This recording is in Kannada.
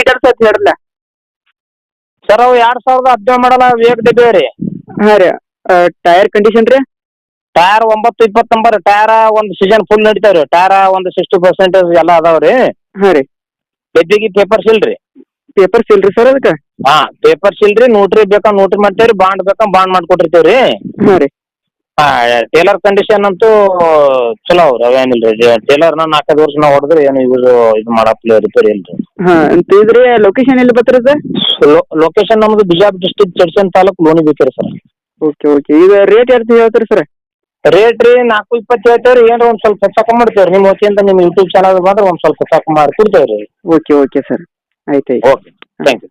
ಅಂತ ಹೇಳ್ರಲ್ಲ ಸರ್ ಅವು ಎರಡ್ ಸಾವಿರದ ಹದಿನೇಳು ಮಾಡಲ್ಲ ವೇಗ ಡಬ್ಬಿ ರೀ ಹಾಂ ರೀ ಟೈರ್ ಕಂಡೀಷನ್ ರೀ? ಟೈರ್ ಒಂಬತ್ತು ಇಪ್ಪತ್ತು ನಂಬರ್ ಟೈರ ಒಂದು ಸೀಸನ್ ಫುಲ್ ನಡೀತಾವ ರೀ. ಟೈರ ಒಂದು ಸಿಕ್ಸ್ಟಿ ಪರ್ಸೆಂಟೇಜ್ ಎಲ್ಲ ಅದಾವ ರೀ. ಹಾಂ ರೀ. ಡಬ್ಬಿಗೆ ಪೇಪರ್ಸ್ ಇಲ್ರಿ ಪೇಪರ್ಸ್ ಇಲ್ರಿ ಸರ್ ಅದಕ್ಕೆ? ಹಾ ಪೇಪರ್ಸ್ ಇಲ್ರಿ ನೋಟ್ರಿ ಬೇಕಾ ನೋಟ್ರಿ ಮಾಡ್ತೇವ್ರಿ ಬಾಂಡ್ ಬೇಕಾ ಬಾಂಡ್ ಮಾಡ್ಕೊಟ್ಟಿರ್ತೇವ್ರಿ ಹಾಂ ರೀ. ಹಾ ಟೇಲರ್ ಕಂಡೀಷನ್ ಅಂತೂ ಚಲೋ ಅವ್ರಿ ಅವೇನಿಲ್ರಿ ಟೇಲರ್ನ ನಾಲ್ಕೈದು ವರ್ಷ ನಾವು ಹೊಡೆದ್ರೆ ಏನು ಯೂಸ್ ಇದು ಮಾಡಪ್ಲೆ ರಿಪೇರಿ ಹಾಂ ಅಂತ ಇದ್ರಿ ಲೊಕೇಶನ್ ಎಲ್ಲಿ ಬರ್ತೀರಿ ಸರ್? ಲೊಕೇಶನ್ ನಮ್ದು ಬಿಜಾಪುರ ಡಿಸ್ಟಿಕ್ ಚರ್ಚನ್ ತಾಲೂಕು ಲೋನಿ ಬೇಕ್ರಿ ಸರ್. Okay okay. ಇದು ರೇಟ್ ಎಷ್ಟು ಹೇಳ್ತೀರಿ ಸರ್? ರೇಟ್ ರೀ ನಾಲ್ಕು ಇಪ್ಪತ್ತು ಹೇಳ್ತೇವ್ರಿ. ಏನ್ರ ಒಂದ್ ಸ್ವಲ್ಪ ಹೆಚ್ಚು ಕಮ್ಮಿ ಮಾಡ್ತೇವ್ರಿ. ನಿಮ್ಮ ವತಿಯಿಂದ ನಿಮ್ಮ ಯೂಟ್ಯೂಬ್ ಚಾನಲ್ ಬಂದ್ರೆ ಒಂದ್ ಸ್ವಲ್ಪ ಹೆಚ್ಚು ಕಮ್ಮಿ ಮಾಡಿ ಕೊಡ್ತೇವ್ರಿ. Okay okay sir. ಆಯ್ತು ಆಯ್ತು. Okay thank you